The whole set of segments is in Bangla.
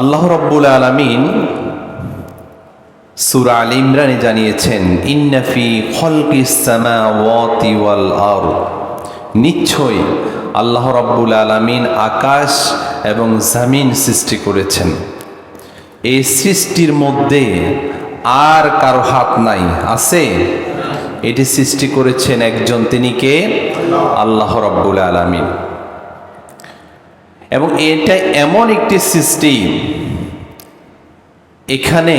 আল্লাহ রব্বুল আলমিন সুরা আল ইমরানে জানিয়েছেন ইন্নাফি খলকি সামাওয়াতি ওয়াল আরদ। নিশ্চয়ই আল্লাহ রব্বুল আলমিন আকাশ এবং জামিন সৃষ্টি করেছেন। এই সৃষ্টির মধ্যে আর কারও হাত নাই, আছে? এটি সৃষ্টি করেছেন একজন, তিনি কে? আল্লাহ রব্বুল আলমিন। এবং এটা এমন একটি সিস্টেম এখানে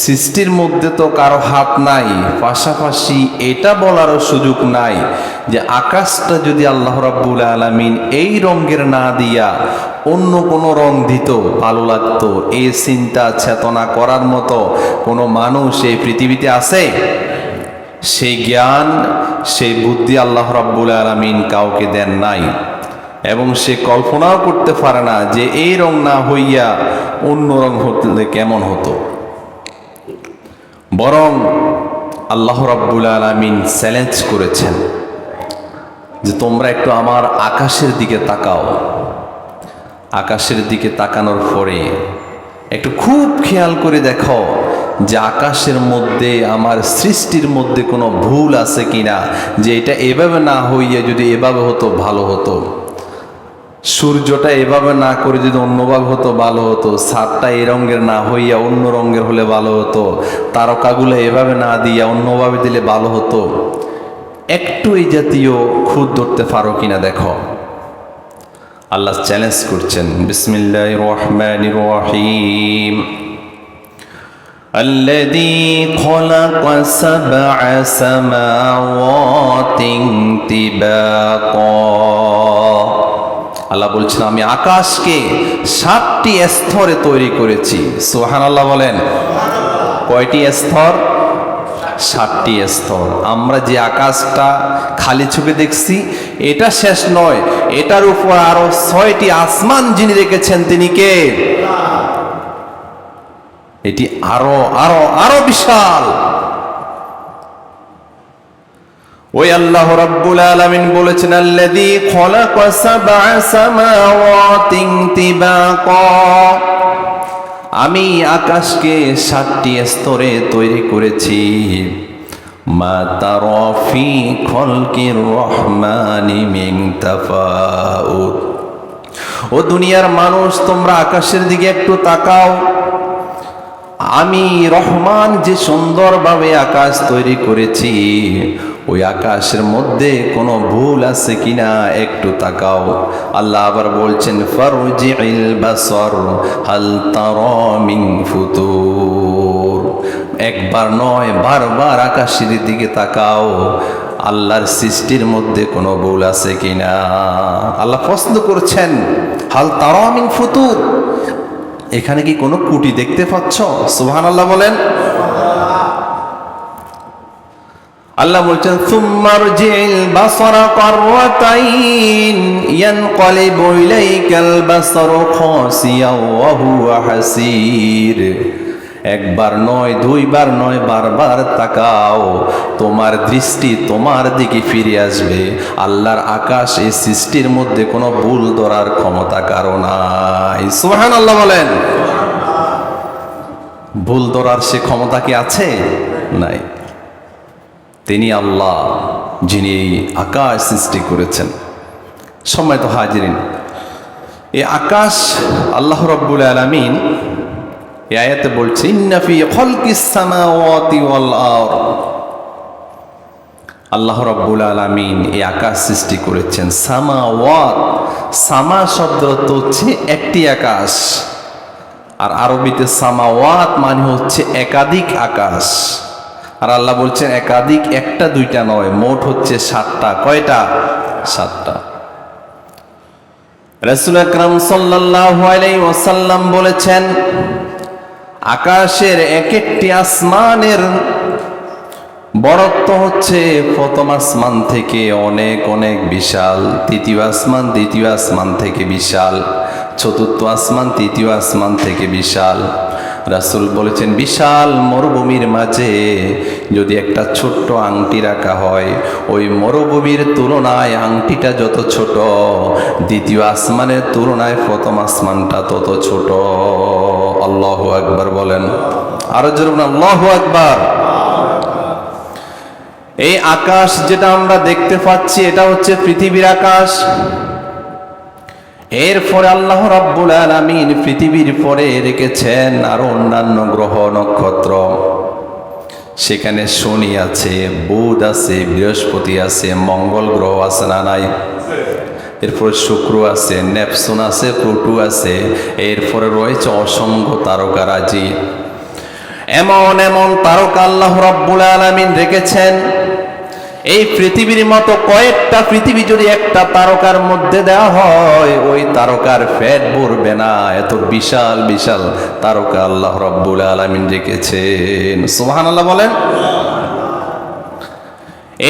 সৃষ্টির মধ্যে তো কারও হাত নাই, পাশাপাশি এটা বলারও সুযোগ নাই যে আকাশটা যদি আল্লাহ রাব্বুল আলমিন এই রঙের না দিয়া অন্য কোনো রং দিত, ভালো লাগতো। এই চিন্তা, চেতনা করার মতো কোনো মানুষ এই পৃথিবীতে আছে? সেই জ্ঞান, সেই বুদ্ধি আল্লাহ রাব্বুল আলমিন কাউকে দেন নাই। এবং সে কল্পনাও করতে পারে না যে এই রং না হইয়া অন্য রং হতে কেমন হতো। বরং আল্লাহ রাব্বুল আলমিন চ্যালেঞ্জ করেছেন যে তোমরা একটু আমার আকাশের দিকে তাকাও। আকাশের দিকে তাকানোর পরে একটু খুব খেয়াল করে দেখো যে আকাশের মধ্যে, আমার সৃষ্টির মধ্যে কোনো ভুল আছে কিনা, যে এটা এভাবে না হইয়া যদি এভাবে হতো, ভালো হতো। সূর্যটা এভাবে না করে যদি অন্যভাবে হতো ভালো হতো ছাদটা এই রঙের না হইয়া অন্য রঙের হলে ভালো হতো তারকাগুলো এভাবে না দিয়া অন্যভাবে দিলে ভালো হতো একটু এই জাতীয় খুদ ধরতে পারো কিনা দেখো আল্লাহ চ্যালেঞ্জ করছেন বিসমিল্লাহ রহমান রহিম الذي خلق سبع سماوات طباقا আল্লাহ বলছেন আমি আকাশকে সাতটি স্তরে তৈরি করেছি। সোহান আল্লাহ বলেন। কয়টি স্তর? সাতটি স্তর। আমরা যে আকাশটা খালি চোখে দেখছি, এটা শেষ নয়। এটার উপর আরও ছয়টি আসমান যিনি রেখেছেন, তিনি কে? এটি আরও আরও আরও বিশাল। ওই আল্লাহ রাব্বুল আলামিন বলেছেন, আল্লাযী খলাকা সাবআ সামাওয়াতিন তিবাকা। আমি আকাশকে সাতটি স্তরে তৈরি করেছি। মা তারা ফি খলকির রহমানি মিন তাফাউত ও দুনিয়ার মানুষ, তোমরা আকাশের দিকে একটু তাকাও। আমি রহমান যে সুন্দরভাবে আকাশ তৈরি করেছি। ওই আকাশের মধ্যে কোনো ভুল আছে কিনা একটু তাকাও। আল্লাহ আবার বলছেন হাল একবার নয়, বারবার আকাশের দিকে তাকাও। আল্লাহর সৃষ্টির মধ্যে কোনো ভুল আছে কিনা? আল্লাহ পছন্দ করছেন, হাল তারা মিন ফুতুর? এখানে কি কোনো কুটি দেখতে পাচ্ছ? সুহান আল্লাহ বলেন। আল্লাহ বলছেন সুম্মার জিল বাসরা কাররাতাইন ইয়ানকালিবু ইলাইকাল বাসরু খাসিয়া ওয়া হুয়া হাসির। একবার নয়, দুইবার নয়, বারবার তাকাও। তোমার দৃষ্টি তোমার দিকে ফিরে আসবে। আল্লাহর আকাশ এই সৃষ্টির মধ্যে কোনো ভুল ধরার ক্ষমতা কারও নাই। সুহান আল্লাহ বলেন। ভুল ধরার সে ক্ষমতা কি আছে? নাই। তিনি আল্লাহ, যিনি আকাশ সৃষ্টি করেছেন। সময় তো হাজিরিন, এই আকাশ আল্লাহ রব্বুল আলমিন এই আয়াতে বলছে ইন্নাফি খলকিস সামাওয়াতি ওয়াল আরদ। আল্লাহ রব্বুল আলমিন এই আকাশ সৃষ্টি করেছেন। সামাওয়াত, সামা শব্দ তো হচ্ছে একটি আকাশ। আর আরবিতে সামাওয়াত মানে হচ্ছে একাধিক আকাশ। আর আল্লাহ বলছেন, একাধিক একটা দুইটা নয়, মোট হচ্ছে সাতটা। কয়টা? সাতটা। রসুল আকরাম ওয়াসাল্লাম বলেছেন, আকাশের এক একটি আসমানের বরত্ব হচ্ছে প্রথম আসমান থেকে অনেক অনেক বিশাল, তৃতীয় আসমান, দ্বিতীয় আসমান থেকে বিশাল, চতুর্থ আসমান, তৃতীয় আসমান থেকে বিশাল। রাসুল বলেছেন, বিশাল মরুভূমির মাঝে যদি একটা ছোট্ট আংটি রাখা হয়, ওই মরুভূমির তুলনায় আংটিটা যত ছোট, দ্বিতীয় আসমানের তুলনায় প্রথম আসমানটা তত ছোট। আল্লাহ আকবার বলেন। আরও জোর আল্লাহ আকবার। এই আকাশ যেটা আমরা দেখতে পাচ্ছি, এটা হচ্ছে পৃথিবীর আকাশ। এরপরে আল্লাহ রাব্বুল আলামিন পৃথিবীর পরে রেখেছেন আরও অন্যান্য গ্রহ নক্ষত্র। সেখানে শনি আছে, বুধ আছে, বৃহস্পতি আছে, মঙ্গল গ্রহ আছে না নাই? এরপরে শুক্র আছে নেপসুন আছে, প্লুটু আছে, এরপরে রয়েছে অসংখ্য তারকারাজি এমন এমন তারকা আল্লাহ রাব্বুল আলামিন রেখেছেন। এই পৃথিবীর মতো কয়েকটা পৃথিবী যদি একটা তারকার মধ্যে দেওয়া হয়, ওই তারকার ফ্যাট ভরবে না। এত বিশাল বিশাল তারকা আল্লাহ রব্বুল আলমিন রেখেছেন সোহান আল্লাহ বলেন।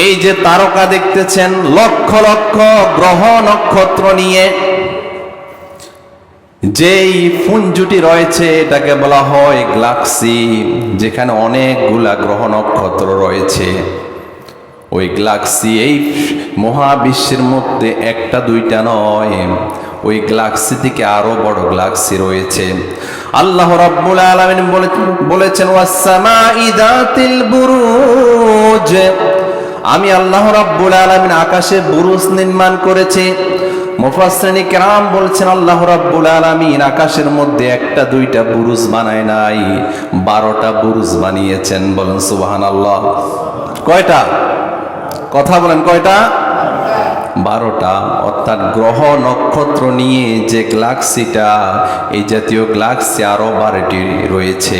এই যে তারকা দেখতেছেন, লক্ষ লক্ষ গ্রহ নক্ষত্র নিয়ে যেই পুঞ্জুটি রয়েছে, এটাকে বলা হয় গ্লাক্সি, যেখানে অনেকগুলা গ্রহ নক্ষত্র রয়েছে। ওই গ্লাক্সি এই মহাবিশ্বের মধ্যে একটা, দুইটা নয়। ওই গ্লাক্সি থেকে আরও বড় গ্লাক্সি রয়েছে। আল্লাহ রাব্বুল আলামিন বলেছেন, ওয়াসসামাই দাতিল বুরুজ। আমি আল্লাহ রাব্বুল আলামিন আকাশে বুরুজ নির্মাণ করেছি। মুফাসসিরিন কেরাম বলছেন, আল্লাহ রাব্বুল আলামিন আকাশের মধ্যে একটা, দুইটা বুরুজ বানায় নাই, বারোটা বুরুজ বানিয়েছেন। বলেন, সুবহানাল্লাহ। কয়টা? কথা বলেন, কয়টা? বারোটা। অর্থাৎ গ্রহ নক্ষত্র নিয়ে যে গ্লাক্সিটা এই জাতীয় গ্লাক্সি আরও বারোটি রয়েছে।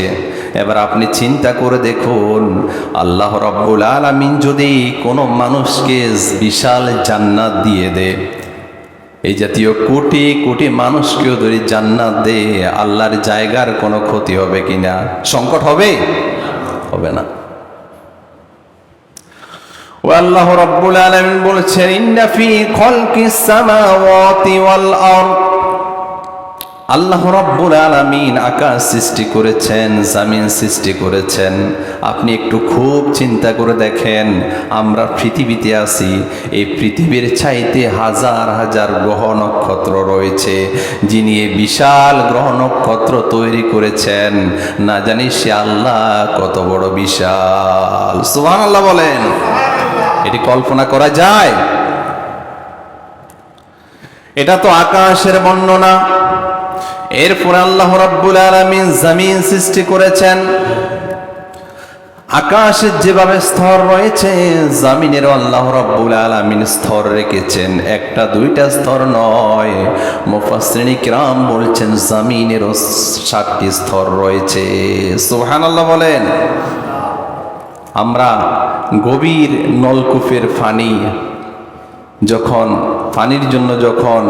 এবার আপনি চিন্তা করে দেখুন, আল্লাহ রব্বুল আলমিন যদি কোনো মানুষকে বিশাল জান্নাত দিয়ে দেয়, এই জাতীয় কোটি কোটি মানুষকেও যদি জান্নাত দে আল্লাহর জায়গার কোনো ক্ষতি হবে কিনা? সংকট হবে? হবে না। ও আল্লাহ রব্বুল আলামিন বলেছেন, ইন্না ফি খালকিস সামাওয়াতি ওয়াল আরদ। আল্লাহ রব্বুল আলামিন আকাশ সৃষ্টি করেছেন, জামিন সৃষ্টি করেছেন। আপনি একটু খুব চিন্তা করে দেখেন, আমরা পৃথিবীতে আছি, এই পৃথিবীর চাইতে হাজার হাজার গ্রহ নক্ষত্র রয়েছে, যিনি এই বিশাল গ্রহ নক্ষত্র তৈরি করেছেন। না জানি সে আল্লাহ কত বড় বিশাল। সুবহান আল্লাহ বলেন। এটি কল্পনা করা যায়। এটা তো আকাশের বর্ণনা। এরপর আল্লাহ রাব্বুল আলামিন জমিন সৃষ্টি করেছেন। আকাশের যেভাবে স্তর রয়েছে জামিনের আল্লাহ রাব্বুল আলামিন স্তর রেখেছেন। একটা, দুইটা স্তর নয়। মুফাসসিরিন কিরাম বলছেন, জামিনেরও সাতটি স্তর রয়েছে। সুবহানাল্লাহ বলেন। আমরা গভীর নলকূপের পানি যখন পানির জন্য যখন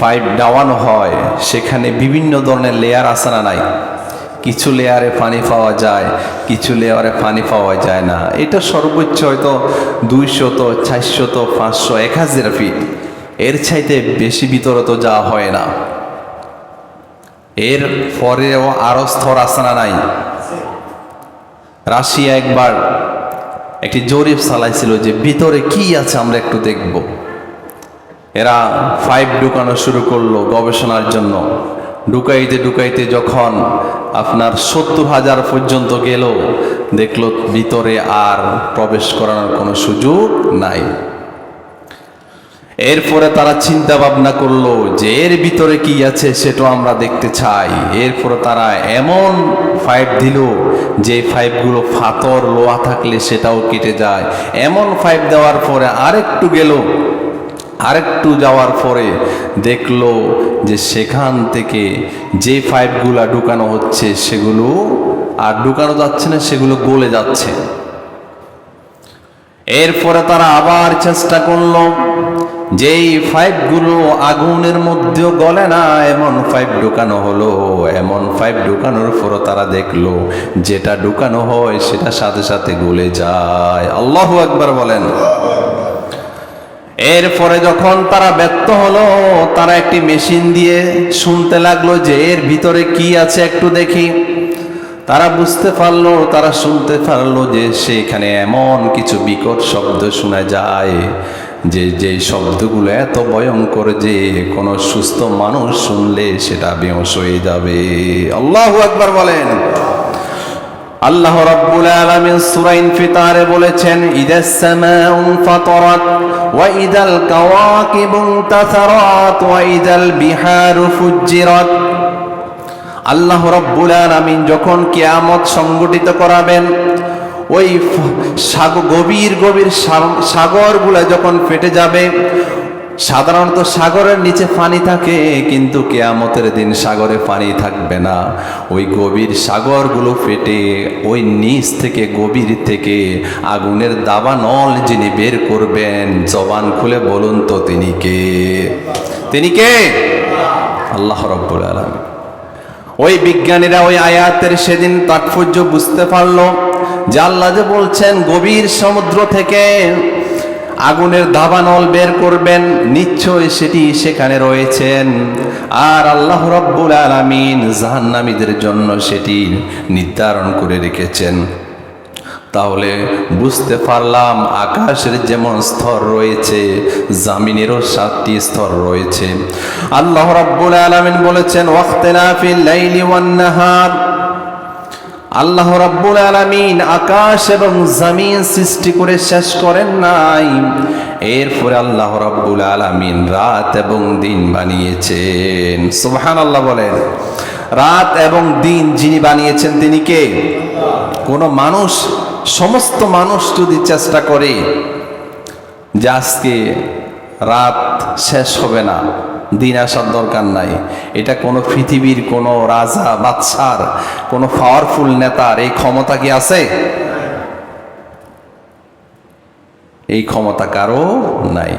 পাইপ ডাওয়ানো হয়, সেখানে বিভিন্ন ধরনের লেয়ার আসে না নাই? কিছু লেয়ারে পানি পাওয়া যায়, কিছু লেয়ারে পানি পাওয়া যায় না। এটা সর্বোচ্চ হয়তো দুইশত, চারশত পাঁচশো এক হাজার ফিট এর চাইতে বেশি ভিতরে তো যাওয়া হয় না। এর পরেও আরও স্তর আসে না নাই? রাশিয়া একবার একটি জরিপ চালাইছিল যে ভিতরে কি আছে আমরা একটু দেখব। এরা ফাইভ ঢুকানো শুরু করল গবেষণার জন্য। ঢুকাইতে ঢুকাইতে যখন আপনার সত্তর হাজার পর্যন্ত গেল, দেখল ভিতরে আর প্রবেশ করানোর কোনো সুযোগ নাই। এরপরে তারা চিন্তা ভাবনা করল যে এর ভিতরে কি আছে সেটা আমরা দেখতে চাই। এরপরে তারা এমন ফাইভ দিল যে ফাইভগুলো ফাতর লোয়া থাকলে সেটাও কেটে যায়। এমন ফাইভ দেওয়ার পরে আরেকটু গেল, আরেকটু যাওয়ার পরে দেখল যে সেখান থেকে যে ফাইভগুলা ঢুকানো হচ্ছে সেগুলো আর ঢুকানো যাচ্ছে না, সেগুলো গলে যাচ্ছে। এরপরে তারা আবার চেষ্টা করল যেই পাইপগুলো আগুনের মধ্যেও গলে না, এমন পাইপ ঢুকানো হলো, এমন পাইপ ঢুকানোর পরও তারা দেখল, যেটা ঢুকানো হয় সেটা সাথে সাথে গলে যায়। আল্লাহ একবার বলেন। এরপরে যখন তারা ব্যর্থ হলো, তারা একটি মেশিন দিয়ে শুনতে লাগল যে এর ভিতরে কি আছে একটু দেখি। তারা বুঝতে পারল, তারা শুনতে পারল যে সেখানে এমন কিছু বিকট শব্দ শোনা যায়। যে যে শব্দগুলো এত ভয়ঙ্কর যে কোনো সুস্থ মানুষ শুনলে সেটা বেহস হয়ে যাবে। আল্লাহ একবার বলেন। আল্লাহ রাব্বুল আলামিন সূরা ইনফিতারে বলেছেন, ইদাস সামাউ ফাতারাত ওয়া ইদাল কাওয়াকিবু তাসারাত ওয়া ইদাল বিহারু ফুজ্জিরাত। আল্লাহ রাব্বুল আলামিন যখন কিয়ামত সংগঠিত করাবেন ওই গভীর গভীর সাগরগুলা যখন ফেটে যাবে, সাধারণত সাগরের নিচে পানি থাকে, কিন্তু কেয়ামতের দিন সাগরে পানি থাকবে না। ওই গভীর সাগরগুলো ফেটে, ওই নিচ থেকে, গভীর থেকে আগুনের দাবা নল যিনি বের করবেন, জবান খুলে বলুন তো তিনি কে? তিনি কে? আল্লাহ রব্বুল আলমী ওই বিজ্ঞানীরা ওই আয়াতের সেদিন তাৎপর্য বুঝতে পারল যে যে বলছেন, গভীর সমুদ্র থেকে আগুনের দাবানল বের করবেন নিশ্চয় সেটি সেখানে রয়েছেন। আর আল্লাহ রব্বুল আলামিন জাহান্নামীদের জন্য সেটি নির্ধারণ করে রেখেছেন। তাহলে বুঝতে পারলাম, আকাশের যেমন স্তর রয়েছে, জামিনেরও সাতটি স্তর রয়েছে। আল্লাহ রাব্বুল আলামিন বলেছেন ওয়াখতিলাফিল লাইলি ওয়ান নাহার। আল্লাহ রাব্বুল আলামিন আকাশ এবং জমিন সৃষ্টি করে শেষ করেন নাই। এরপরে আল্লাহ রাব্বুল আলামিন রাত এবং দিন বানিয়েছেন। সুবহানাল্লাহ বলেন, রাত এবং দিন যিনি বানিয়েছেন তিনি কে? কোনো মানুষ, সমস্ত মানুষ যদি চেষ্টা করে যে আজকে রাত শেষ হবে না, দিন আসার দরকার নাই। এটা কোনো পৃথিবীর কোনো রাজা, বাদশার, কোনো পাওয়ারফুল নেতার, এই ক্ষমতা কি আছে? এই ক্ষমতা কারও নাই।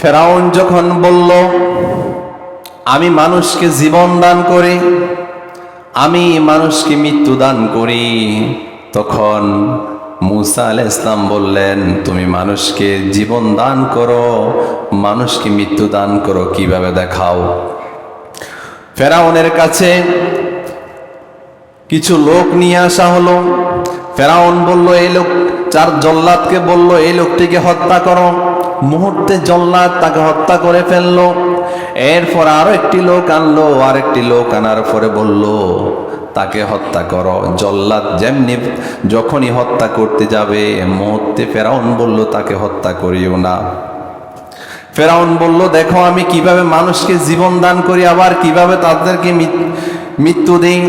ফেরাউন যখন বলল, আমি মানুষকে জীবন দান করি, আমি মানুষকে মৃত্যু দান করি, তখন মুসা আল ইসলাম বললেন, তুমি মানুষকে জীবন দান করো, মানুষকে মৃত্যু দান করো, কীভাবে দেখাও? ফেরাউনের কাছে কিছু লোক নিয়ে আসা হলো। ফেরাউন বলল, এই লোক, চার জল্লাদকে বলল, এই লোকটিকে হত্যা করো। মুহূর্তে জল্লাদ তাকে হত্যা করে ফেলল। এরপর আরও একটি লোক আনলো, আর একটি লোক আনার পরে বলল, তাকে হত্যা করো, জল্লাদ যেমনি যখনই হত্যা করতে যাবে, মুহূর্তে ফেরাউন বলল, তাকে হত্যা করিও না। ফেরাউন বলল, দেখো, আমি কীভাবে মানুষকে জীবন দান করি, আবার কীভাবে তাদেরকে মৃত্যু দিই?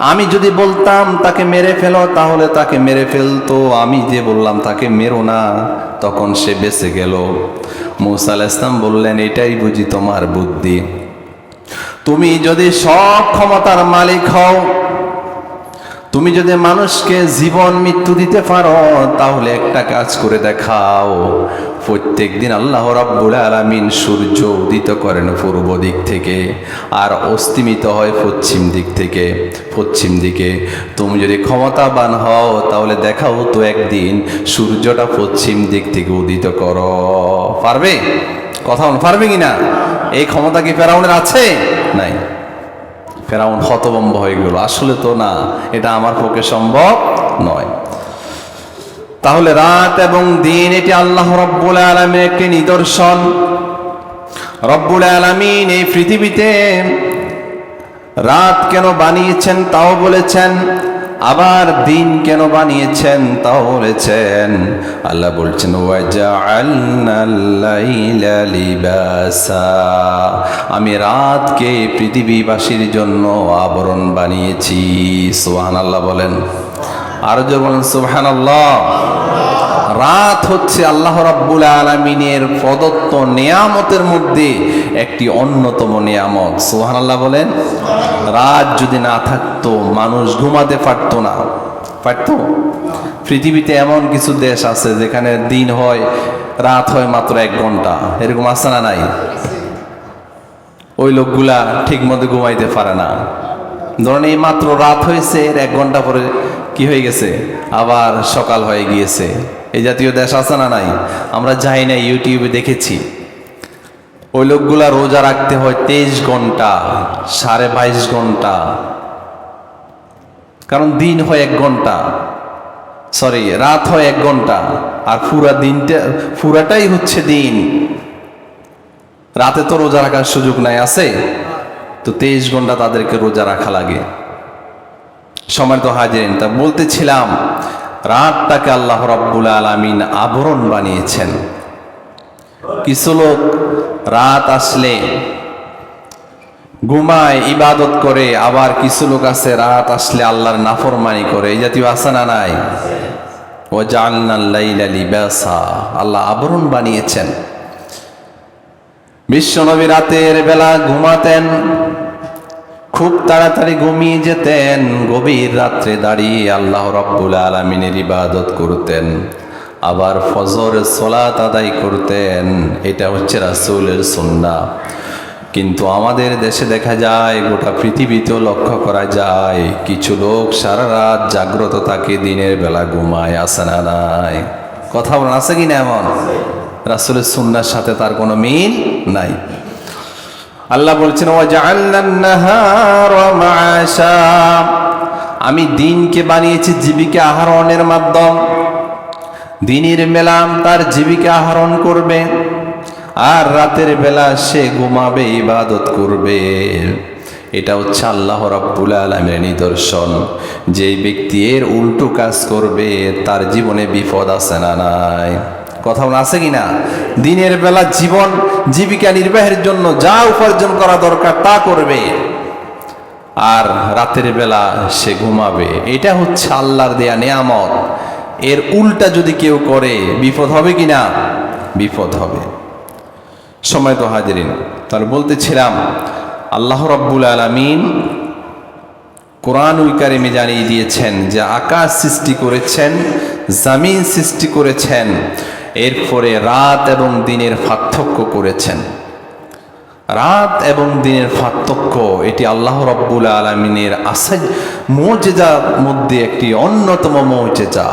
আমি যদি বলতাম, তাকে মেরে ফেলো, তাহলে তাকে মেরে ফেলতো। আমি যে বললাম, তাকে মেরো না, তখন সে বেঁচে গেল। মৌসা ইসলাম বললেন, এটাই বুঝি তোমার বুদ্ধি। তুমি যদি সব ক্ষমতার মালিক হও তুমি যদি মানুষকে জীবন, মৃত্যু দিতে পারো, তাহলে একটা কাজ করে দেখাও। প্রত্যেক দিন আল্লাহ রাব্বুল আলামিন সূর্য উদিত করেন পূর্ব দিক থেকে আর অস্তিমিত হয় পশ্চিম দিক থেকে। পশ্চিম দিকে তুমি যদি ক্ষমতাবান হও, তাহলে দেখাও তো একদিন সূর্যটা পশ্চিম দিক থেকে উদিত করো। পারবে? কথা পারবে কি না এই ক্ষমতা কি ফেরাউনের আছে? নাই। ফেরাউন হতবম্ব হয়ে গেল। আসলে তো না, এটা আমার পক্ষে সম্ভব নয়। তাহলে রাত এবং দিন, এটি আল্লাহ রব্বুল আলমের একটি নিদর্শন। রব্বুল আলমিন এই পৃথিবীতে রাত কেন বানিয়েছেন, তাও বলেছেন আবার দিন কেন বানিয়েছেন? তাও বলেছেন, আল্লাহ বলছেন আমি রাতকে পৃথিবীবাসীর জন্য আবরণ বানিয়েছি। সোহান আল্লাহ বলেন। আর যে বলেন, সুবহানাল্লাহ। রাত হচ্ছে আল্লাহ রাব্বুল আলমিনের প্রদত্ত নিয়ামতের মধ্যে একটি অন্যতম নিয়ামত। সোহান আল্লাহ বলেন, রাত যদি না থাকতো, মানুষ ঘুমাতে পারতো না। পারতো? পৃথিবীতে এমন কিছু দেশ আছে যেখানে দিন হয়, রাত হয় মাত্র এক ঘণ্টা। এরকম আছে না নাই? ওই লোকগুলা ঠিক মতো ঘুমাইতে পারে না। ধরেন এই মাত্র রাত হয়েছে, এর এক ঘণ্টা পরে কি হয়ে গেছে? আবার সকাল হয়ে গিয়েছে। এই জাতীয় দেশ আছে না নাই? আমরা যাই না ইউটিউবে দেখেছি। ওই লোকগুলা রোজা রাখতে হয় তেইশ ঘণ্টা, সাড়ে বাইশ ঘণ্টা। কারণ দিন হয় এক ঘণ্টা। সরি রাত হয় এক ঘণ্টা। আর পুরা দিনটা, পুরাটাই হচ্ছে দিন। রাতে তো রোজা রাখার সুযোগ নাই, আছে? তো তেইশ ঘণ্টা তাদেরকে রোজা রাখা লাগে। সময় তো হাজিরেন, তা বলতেছিলাম রাতটাকে আল্লাহ রব্বুল আলমিন আবরণ বানিয়েছেন। কিছু লোক রাত আসলে ঘুমায়, ইবাদত করে, আবার কিছু লোক আছে রাত আসলে আল্লাহর নাফরমানি করে। এই জাতীয় আসে না নাই? ও জান্নাল্লাইলা লিবাসা। আল্লাহ আবরণ বানিয়েছেন। বিশ্বনবী রাতের বেলা ঘুমাতেন। খুব তাড়াতাড়ি ঘুমিয়ে যেতেন। গভীর রাত্রে দাঁড়িয়ে আল্লাহ রব্বুল আলমিনের ইবাদত করতেন। আবার ফজর সোলাত আদায় করতেন। এটা হচ্ছে রাসুলের সন্না কিন্তু আমাদের দেশে দেখা যায়, গোটা পৃথিবীতেও লক্ষ্য করা যায়, কিছু লোক সারা রাত জাগ্রত থাকে, দিনের বেলা ঘুমায়, আসে না, নাই। কথা বলেন, আছে কি না এমন? রাসুলের সুন্নার সাথে তার কোনো মিল নাই। আল্লাহ বলছেন আমি দিনকে বানিয়েছি জীবিকা আহরণের মাধ্যম। দিনের মেলাম তার জীবিকা আহরণ করবে, আর রাতের বেলা সে ঘুমাবে, ইবাদত করবে। এটা হচ্ছে আল্লাহ রাব্বুল আলমের নিদর্শন। যে ব্যক্তি এর উল্টো কাজ করবে, তার জীবনে বিপদ আছে না নাই। কথা আছে কিনা? দিনের বেলা জীবন জীবিকা নির্বাহের জন্য যা উপার্জন করা দরকার তা করবে। আর রাতের বেলা সে ঘুমাবে। এটা হচ্ছে আল্লাহর দেয়া নেয়ামত। এর উল্টা যদি কেউ করে, বিপদ হবে কিনা? বিপদ হবে। সময় তো হাজিরিন। তার বলতেছিলাম, আল্লাহ রব্বুল আলমিন কোরআনুল কারিমে জানিয়ে দিয়েছেন যে আকাশ সৃষ্টি করেছেন, জামিন সৃষ্টি করেছেন। এরপরে রাত এবং দিনের পার্থক্য করেছেন। রাত এবং দিনের পার্থক্য, এটি আল্লাহ রব্বুল আলমিনের আসাই মর্যাদার মধ্যে একটি অন্যতম মর্যাদা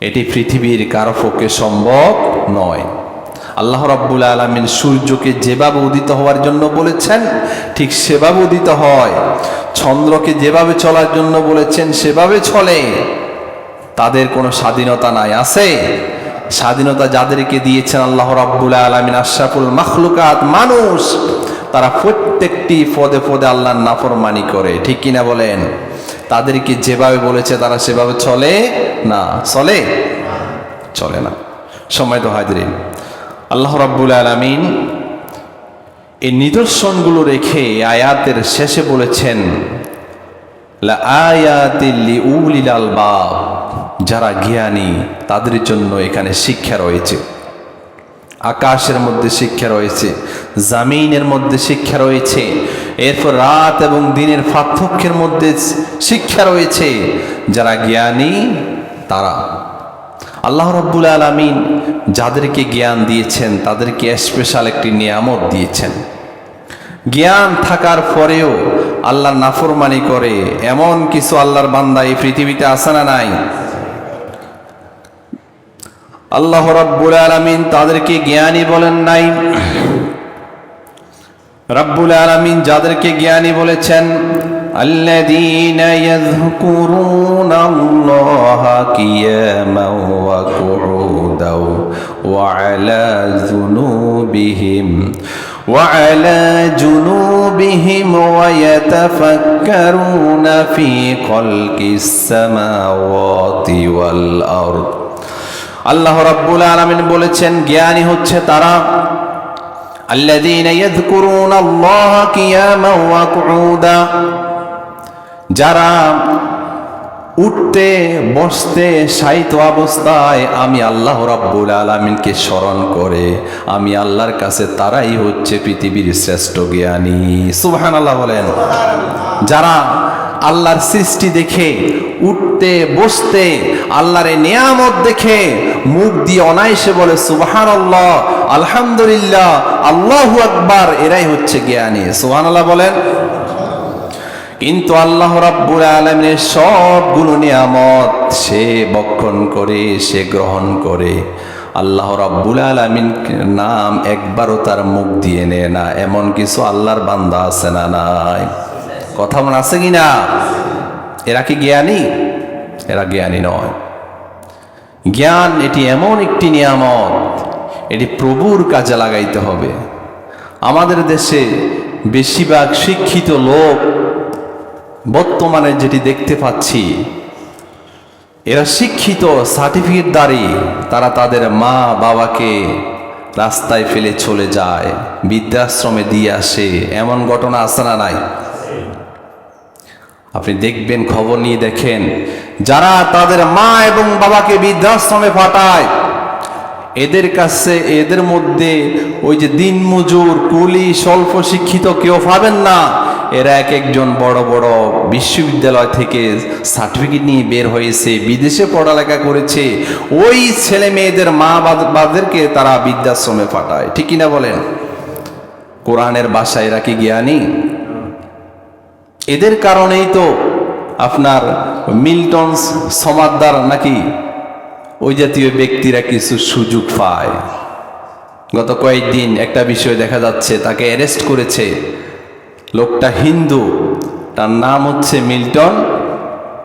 এটি পৃথিবীর কারও পক্ষে সম্ভব নয়। আল্লাহ রাব্বুল আলমিন সূর্যকে যেভাবে উদিত হওয়ার জন্য বলেছেন, ঠিক সেভাবে উদিত হয়। চন্দ্রকে যেভাবে চলার জন্য বলেছেন, সেভাবে চলে। তাদের কোনো স্বাধীনতা নাই। আছে? স্বাধীনতা যাদেরকে দিয়েছেন আল্লাহ রাব্বুল আলমিন, আশরাফুল মাখলুকাত মানুষ, তারা প্রত্যেকটি পদে পদে আল্লাহর নাফরমানি করে। ঠিক কিনা বলেন? তাদেরকে যেভাবে বলেছে তারা সেভাবে চলে না? চলে? চলে না। সময় তো হাজরিন। আল্লাহ রাব্বুল আলমিন এই নিদর্শনগুলো রেখে আয়াতের শেষে বলেছেন যারা জ্ঞানী, তাদের জন্য এখানে শিক্ষা রয়েছে। আকাশের মধ্যে শিক্ষা রয়েছে, জামিনের মধ্যে শিক্ষা রয়েছে, এরপর রাত এবং দিনের পার্থক্যের মধ্যে শিক্ষা রয়েছে। যারা জ্ঞানী, তারা। আল্লাহ রব্বুল আলমিন যাদেরকে জ্ঞান দিয়েছেন, তাদেরকে স্পেশাল একটি নিয়ামত দিয়েছেন। জ্ঞান থাকার পরেও আল্লাহর নাফরমানি করে, এমন কিছু আল্লাহর বান্দা এই পৃথিবীতে আসে না নাই? আল্লাহ রব্বুল আলমিন তাদেরকে জ্ঞানী বলেন নাই রব্বুল আলমিন যাদেরকে জ্ঞানী বলেছেন الذين يذكرون الله قياما وقعودا وعلى ذنوبهم وعلى جنوبهم ويتفكرون في خلق السماوات والأرض আল্লাহ রাব্বুল আলামিন বলেছেন জ্ঞানী হচ্ছে তারা الذين يذكرون الله قياما وقعودا যারা উঠতে বসতে সাহিত্য অবস্থায় আমি আল্লাহ রাব্বুল আলমিনকে স্মরণ করে আমি আল্লাহর কাছে তারাই হচ্ছে পৃথিবীর শ্রেষ্ঠ জ্ঞানী সুবহান আল্লাহ বলেন যারা আল্লাহর সৃষ্টি দেখে উঠতে, বসতে, আল্লাহর নিয়ামত দেখে মুখ দিয়ে অনায়াসে বলে সুবহান আল্লাহ আলহামদুলিল্লাহ, আল্লাহু আকবার। এরাই হচ্ছে জ্ঞানী। সুবহান আল্লাহ বলেন, কিন্তু আল্লাহ রাব্বুল আলমিনের সবগুলো নিয়ামত সে বক্ষণ করে, সে গ্রহণ করে। আল্লাহ রাব্বুল আলামিন নাম একবারও তার মুখ দিয়ে নেয় না। এমন কিছু আল্লাহর বান্দা আছে না নাই? কথা মনে আছে কি না এরা কি জ্ঞানী? এরা জ্ঞানী নয়। জ্ঞান এটি এমন একটি নিয়ামত, এটি প্রভুর কাজে লাগাইতে হবে। আমাদের দেশে বেশিরভাগ শিক্ষিত লোক বর্তমানে যেটি দেখতে পাচ্ছি, এরা শিক্ষিত, সার্টিফিকেট দাঁড়ি তারা তাদের মা বাবাকে রাস্তায় ফেলে চলে যায়, বৃদ্ধাশ্রমে দিয়ে আসে, এমন ঘটনা আসে না নাই? আপনি দেখবেন, খবর নিয়ে দেখেন, যারা তাদের মা এবং বাবাকে বৃদ্ধাশ্রমে পাঠায়, এদের কাছে, এদের মধ্যে ওই যে দিনমজুর, কুলি, স্বল্প শিক্ষিত কেউ পাবেন না। এরা এক একজন বড় বড় বিশ্ববিদ্যালয় থেকে সার্টিফিকেট নিয়ে বের হয়েছে, বিদেশে পড়ালেখা করেছে। ওই ছেলে মেয়েদের মা বাবাদেরকে তারা বৃদ্ধাশ্রমে পাঠায়। ঠিক কিনা বলেন? কোরআনের বাসায় এরা কি জ্ঞানী? এদের কারণেই তো আপনার মিল্টন সমাদদার নাকি ওই জাতীয় ব্যক্তিরা কিছু সুযোগ পায়। গত কয়েকদিন একটা বিষয় দেখা যাচ্ছে, তাকে অ্যারেস্ট করেছে লোকটা হিন্দু, তার নাম হচ্ছে মিল্টন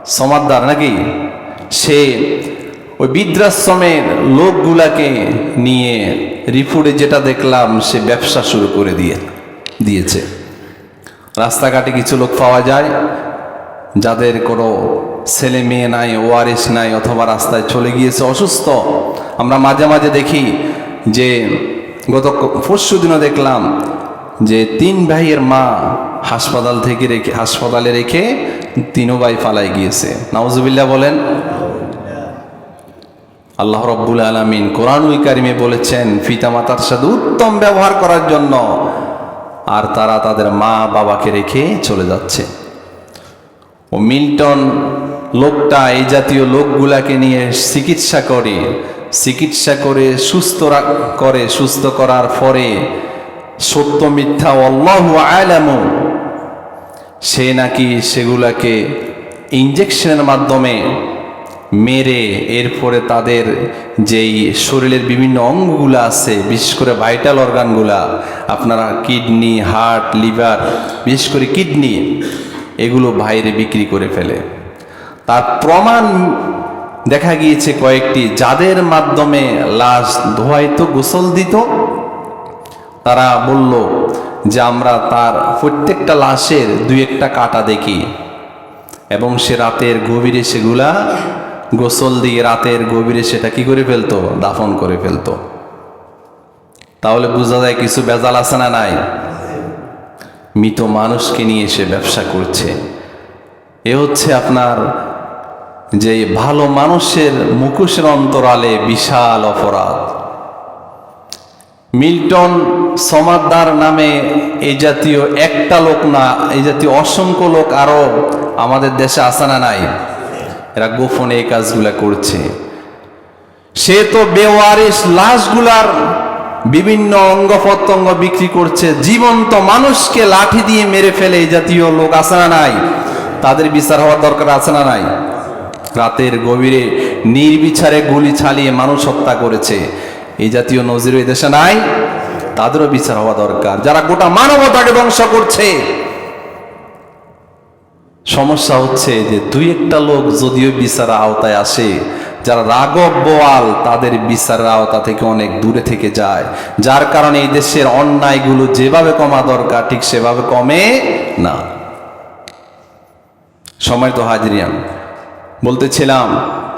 সমাদদার নাকি? সে ওই বৃদ্ধাশ্রমের লোকগুলাকে নিয়ে রিপোর্টে যেটা দেখলাম, সে ব্যবসা শুরু করে দিয়ে, দিয়েছে। রাস্তাঘাটে কিছু লোক পাওয়া যায়, যাদের কোনো ছেলে মেয়ে নাই ওআরএস নাই, অথবা রাস্তায় চলে গিয়েছে, অসুস্থ। আমরা মাঝে মাঝে দেখি যে গত পরশু দিনও দেখলাম যে তিন ভাইয়ের মা হাসপাতাল থেকে রেখে, হাসপাতালে রেখে তিনও ভাই ফালাই গিয়েছে। নাউজুবিল্লাহ বলেন, আল্লাহ রব্বুল আলমিন কোরআনুই কারিমে বলেছেন, পিতামাতার সাথে উত্তম ব্যবহার করার জন্য আর তারা তাদের মা বাবাকে রেখে চলে যাচ্ছে। ও মিল্টন লোকটা এই জাতীয় লোকগুলাকে নিয়ে চিকিৎসা করে চিকিৎসা করে, সুস্থ করে, সুস্থ করার পরে সত্য মিথ্যা অল্লাহ আলামু, সে নাকি সেগুলাকে ইঞ্জেকশনের মাধ্যমে মেরে এরপরে তাদের যেই শরীরের বিভিন্ন অঙ্গগুলো আছে, বিশেষ করে ভাইটাল অর্গানগুলা আপনারা কিডনি হার্ট লিভার বিশেষ করে কিডনি এগুলো বাইরে বিক্রি করে ফেলে। তার প্রমাণ দেখা গিয়েছে কয়েকটি, যাদের মাধ্যমে লাশ ধোয়াইতো, গোসল দিত, তারা বলল যে আমরা তার প্রত্যেকটা লাশের দুই একটা কাটা দেখি এবং সে রাতের গভীরে সেগুলা গোসল দিয়ে রাতের গভীরে সেটা কি করে ফেলতো? দাফন করে ফেলতো। তাহলে বোঝা যায় কিছু বেজাল আছে না নাই? মৃত মানুষকে নিয়ে সে ব্যবসা করছে। এ হচ্ছে আপনার যে ভালো মানুষের মুখোশের অন্তরালে বিশাল অপরাধ। মিল্টন সমাদদার নামে এই জাতীয় একটা লোক না এই জাতীয় অসংখ্য লোক আরও আমাদের দেশে আসে না নাই? এরা গোপনে এই কাজগুলা করছে। সে তো বেওয়ারিস লাশগুলার বিভিন্ন অঙ্গ প্রত্যঙ্গ বিক্রি করছে। জীবন্ত মানুষকে লাঠি দিয়ে মেরে ফেলে এই জাতীয় লোক আছে না নাই? তাদের বিচার হওয়ার দরকার আছে না নাই? রাতের গভীরে নির্বিচারে গুলি ছালিয়ে মানুষ হত্যা করেছে। এই জাতীয় নজির এই দেশে নাই? তাদেরও বিচার হওয়া দরকার। যারা গোটা মানবতাকে ধ্বংস করছে সমস্যা হচ্ছে যে দুই একটা লোক যদিও বিচারের আওতায় আসে, যারা রাগব বোয়াল তাদের বিচারের আওতা থেকে অনেক দূরে থেকে যায়। যার কারণে এই দেশের অন্যায়গুলো যেভাবে কমা দরকার, ঠিক সেভাবে কমে না। সময় তো হাজরিয়ান। বলতেছিলাম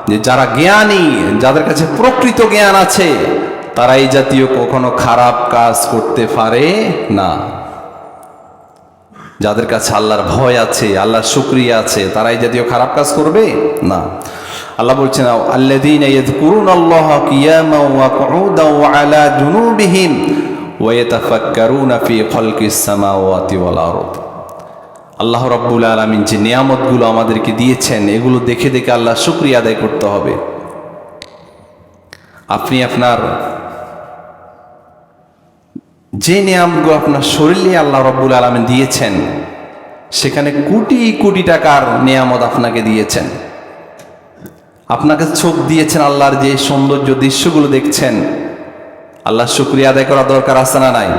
যে যারা জ্ঞানী, যাদের কাছে প্রকৃত জ্ঞান আছে, তারা এই জাতীয় কখনো খারাপ কাজ করতে পারে না। যাদের কাছে আল্লাহর ভয় আছে, আল্লাহর শুক্রিয়া আছে তারা এই জাতীয় খারাপ কাজ করবে? না। আল্লাহ বলছেন আল্লাযীনা ইয়াযকুরুনাল্লাহা কিয়ামান ওয়া কুউদান ওয়া আলা জুনুবিহিম ওয়া ইয়াতাফাক্কারুনা ফি খালকিস সামাওয়াতি ওয়াল আরদ। আল্লাহ রাব্বুল আলামিন যে নিয়ামতগুলো আমাদেরকে দিয়েছেন, এগুলো দেখে দেখে আল্লাহ শুক্রিয়া আদায় করতে হবে। আপনি আপনার যে নিয়ামতগুলো আপনার শরীরে আল্লাহ রব্বুল আলমিন দিয়েছেন, সেখানে কোটি কোটি টাকার নিয়ামত আপনাকে দিয়েছেন। আপনাকে চোখ দিয়েছেন আল্লাহর যে সৌন্দর্য দৃশ্যগুলো দেখছেন। আল্লাহ শুক্রিয়া আদায় করা দরকার আছে না নাই?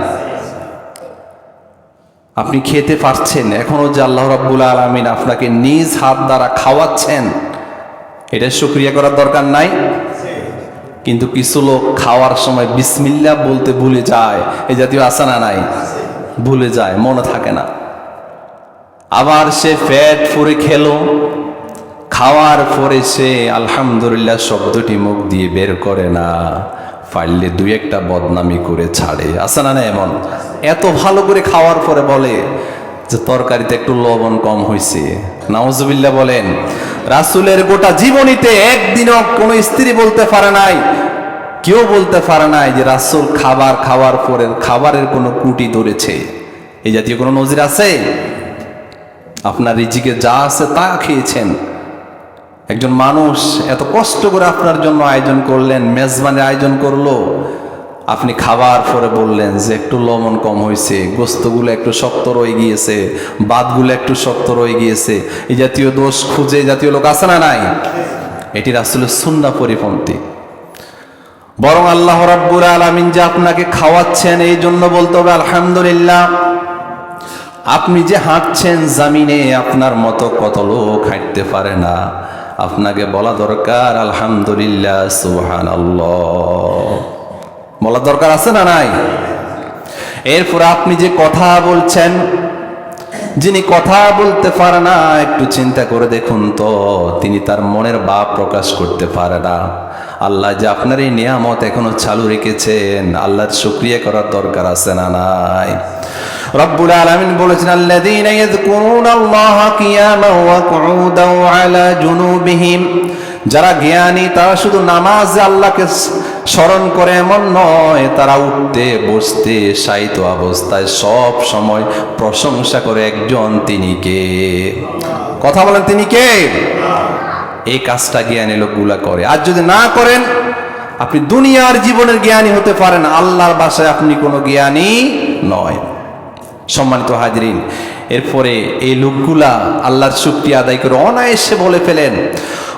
আপনি খেতে পারছেন, এখনও যে আল্লাহ রাব্বুল আলমিন আপনাকে নিজ হাত দ্বারা খাওয়াচ্ছেন এটা শুক্রিয়া করার দরকার নাই? কিন্তু কিছু লোক খাওয়ার সময় বিসমিল্লা বলতে ভুলে যায়। এই জাতীয় আসানা নাই। ভুলে যায়, মনে থাকে না। আবার সে ফ্যাট ফুরে খেলো। খাওয়ার পরে সে আলহামদুলিল্লাহ শব্দটি মুখ দিয়ে বের করে না। পারলে দুই একটা বদনামি করে ছাড়ে। আছে না না এমন। এত ভালো করে খাওয়ার পরে বলে যে তরকারিতে একটু লবণ কম হয়েছে নাউজুবিল্লাহ বলেন, রাসুলের গোটা জীবনীতে একদিনও কোনো স্ত্রী বলতে পারে নাই, কেউ বলতে পারে নাই যে রাসুল খাবার খাওয়ার পরে খাবারের কোনো ত্রুটি ধরেছে। এই জাতীয় কোনো নজির আছে? আপনার রিজিকে যা আছে তা খেয়েছেন। একজন মানুষ এত কষ্ট করে আপনার জন্য আয়োজন করলেন, মেজবানের আয়োজন করল আপনি খাবার পরে বললেন যে একটু লবণ কম হয়েছে গোস্তগুলো একটু শক্ত রয়ে গিয়েছে, বাদগুলো একটু শক্ত রয়ে গিয়েছে, এই জাতীয় দোষ খুঁজে জাতীয় লোক আছে না নাই? এটির আসলে সুন্না পরিপন্থী। বরং আল্লাহ রাব্বুল আলামিন যে আপনাকে খাওয়াচ্ছেন, এই জন্য বলতে হবে আলহামদুলিল্লাহ, আপনি যে হাঁটছেন জামিনে আপনার মতো কত লোক হাঁটতে পারে না। আপনাকে বলা দরকার, আলহামদুলিল্লাহ সুহান বলা দরকার আছে না নাই? এরপর আপনি যে কথা বলছেন, যিনি কথা বলতে পারে না, একটু চিন্তা করে দেখুন তো, তিনি তার মনের ভাব প্রকাশ করতে পারে না। আল্লাহ যে আপনার এই নিয়ামত এখনও চালু রেখেছেন, আল্লাহর শুক্রিয়া করার দরকার আছে না নাই? রব্বুল আলামিন বলেছেন, আল্লাযীনা ইয়াযকুরুনাল্লাহা কিয়ামান ওয়া কুউদান ওয়া আলা জুনুবিহিম। যারা জ্ঞানী, তারা শুধু নামাজে আল্লাহকে স্মরণ করে এমন নয়, তারা উঠতে, বসতে সাহিত্য অবস্থায় সব সময় প্রশংসা করে একজন তিনি কে? কথা বলেন তিনি কে? এই কাজটা জ্ঞানী লোকগুলা করে। আর যদি না করেন, আপনি দুনিয়ার জীবনের জ্ঞানী হতে পারেন, আল্লাহর বাসায় আপনি কোনো জ্ঞানী নয়। সম্মানিত হাজরিন, এরপরে এই লোকগুলা আল্লাহর শুক্রিয়া আদায় করে অনায়াসে বলে ফেলেন,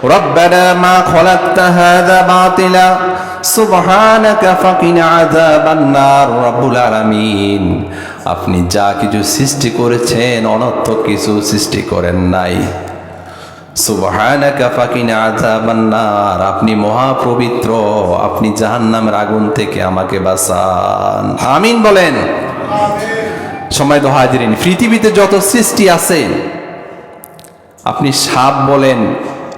রব্বানা মা খলাকতা হাযা বাতিলা সুবহানাকা ফাকিনা আযাবান নার রব্বুল আলামিন। আপনি যা কিছু সৃষ্টি করেছেন অনর্থক কিছু সৃষ্টি করেন নাই। সুবহানাকা ফাকিনা আযাবান নার আপনি মহাপবিত্র, আপনি জাহান্নামের আগুন থেকে আমাকে বাঁচান। আমিন বলেন। সময় তো হাজিরিন, পৃথিবীতে যত সৃষ্টি আছে, আপনি সাপ বলেন,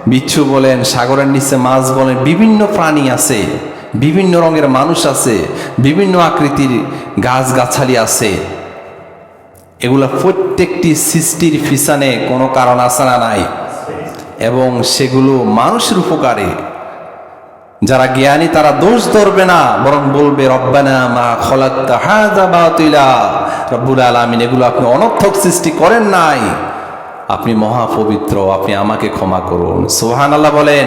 বিচ্ছু বলেন, সাগরের নিচে মাছ বলেন, বিভিন্ন প্রাণী আছে। বিভিন্ন রঙের মানুষ আছে, বিভিন্ন আকৃতির গাছ গাছালি আছে। এগুলা প্রত্যেকটি সৃষ্টির ফিসানে কোনো কারণ আছে না নাই। এবং সেগুলো মানুষের উপকারে। যারা জ্ঞানী, তারা দোষ ধরবে না, বরং বলবে, রব্বানা মা এগুলো আপনি অনর্থক সৃষ্টি করেন নাই। আপনি মহাপবিত্র, আপনি আমাকে ক্ষমা করুন। সোহান আল্লাহ বলেন।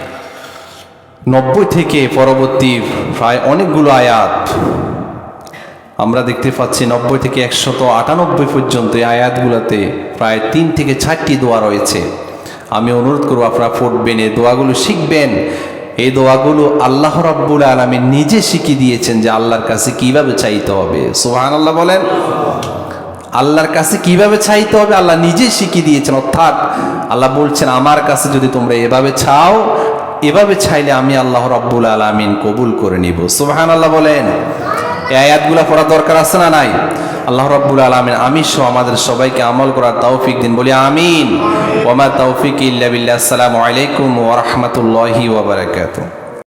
নব্বই থেকে পরবর্তী প্রায় অনেকগুলো আয়াত। আমরা দেখতে পাচ্ছি নব্বই থেকে একশত আটানব্বই পর্যন্ত এই আয়াতগুলোতে প্রায় তিন থেকে চারটি দোয়া রয়েছে। আমি অনুরোধ করব আপনারা পড়বেন, এই দোয়াগুলো শিখবেন। এই দোয়াগুলো আল্লাহ রাব্বুল আলমী নিজে শিখিয়ে দিয়েছেন যে আল্লাহর কাছে কীভাবে চাইতে হবে। সোহান আল্লাহ বলেন, আল্লাহর কাছে কীভাবে চাইতে হবে? আল্লাহ নিজে শিখিয়ে দিয়েছেন। অর্থাৎ আল্লাহ বলছেন, আমার কাছে যদি তোমরা এভাবে চাও এভাবে চাইলে আমি আল্লাহ রব্বুল আলমিন কবুল করে নিব। সুবাহান আল্লাহ বলেন। এই আয়াতগুলা পড়া দরকার আছে না নাই? আল্লাহ রব্বুল আলমিন আমি সহ আমাদের সবাইকে আমল করার তৌফিক দিন। বলি আমিন। ওমা তৌফিক ইল্লা বিল্লাহ। আসসালামু আলাইকুম ওয়া রাহমাতুল্লাহি ওয়া বারাকাতুহু।